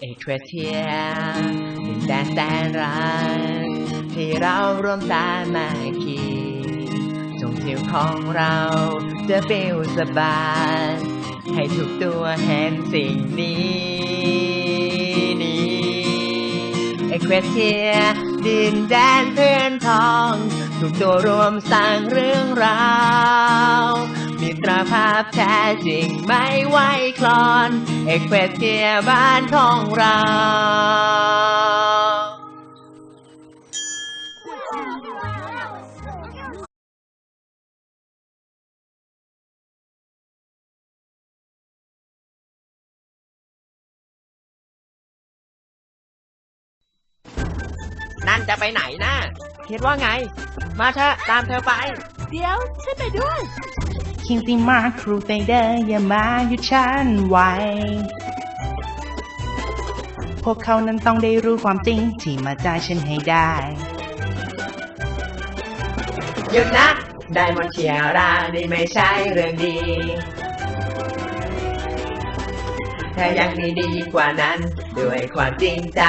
เอเวเทียดินแดนแสนรักที่เราร่วมสามัคคีจงผิวของเราจะเปลวสบายให้ทุกตัวเห็นสิ่งนี้นี้เอเวเทียดินแดนเพื่อนทอง ทุกตัวรวมสร้างเรื่องราว มีตราภาพแท้จริงไม่ไหว คลอนเอกเวเทียบ้านของเรานั่นจะไปไหนนะคิดว่าไง มาเถอะตามเธอไป เดี๋ยวฉันไปด้วย คิงติมาครูเตเดอร์อย่ามาหยุดฉันไว้ พวกเขานั้นต้องได้รู้ความจริงที่มาจ่ายฉันให้ได้หยุดนะ ได้มอนเชียรานี่ไม่ใช่เรื่องดีเธอยังมีดีกว่านั้น ด้วยความจริงใจ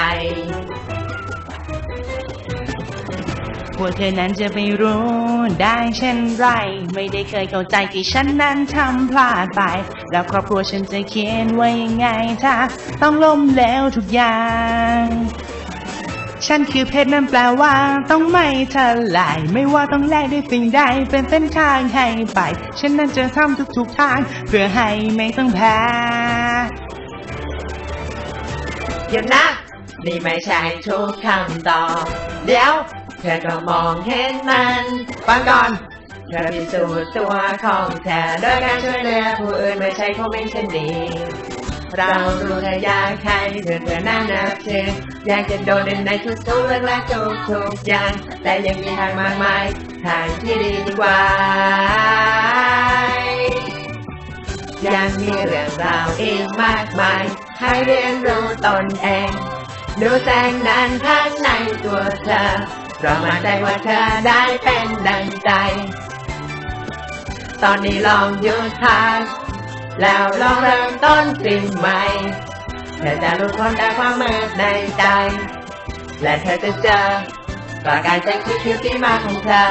พวกเธอนั้นจะไม่รู้ได้เช่นไร ไม่ได้เคยเข้าใจที่ฉันนั้นทำพลาดไป แล้วครอบครัวฉันจะเขียนไว้ยังไงถ้าต้องล้มเหลวทุกอย่าง ฉันคือเพชรนั่นแปลว่า ต้องไม่ทลาย ไม่ว่าต้องแลกด้วยสิ่งใดเป็นเส้นทางให้ไป ฉันนั้นจะทำทุกๆทาง เพื่อให้ไม่ต้องแพ้หยุดนะ นี่ไม่ใช่ทุกคำตอบเดี๋ยว ธอก็มองเห็นมันฟังก่อนเธอพิสูจน์ตัวของเธอโดยการช่วยเหลือผู้อื่นไม่ใช่คงไม่เช่นนี้ เรารู้เธออยากให้เพื่อเพื่อนน่านับถืออยากจะโดนในทุกทุกๆเรื่องและทุกทุกๆอย่าง แต่ยังมีทางมากมายทางที่ดีกว่า ยังมีเรื่องราวอีกมากมาย ให้เรียนรู้ตนเอง ดูแสงนั้นข้างในตัวเธอ เพราะมาใจว่าเธอได้เป็นดังใจ ตอนนี้ลองหยุดพักแล้วลองเริ่มต้นสิ่งใหม่ เธอจะรู้พ้นได้ความมืดในใจ และเธอจะเจอประกายแสงสีเขียวที่มาของเธอ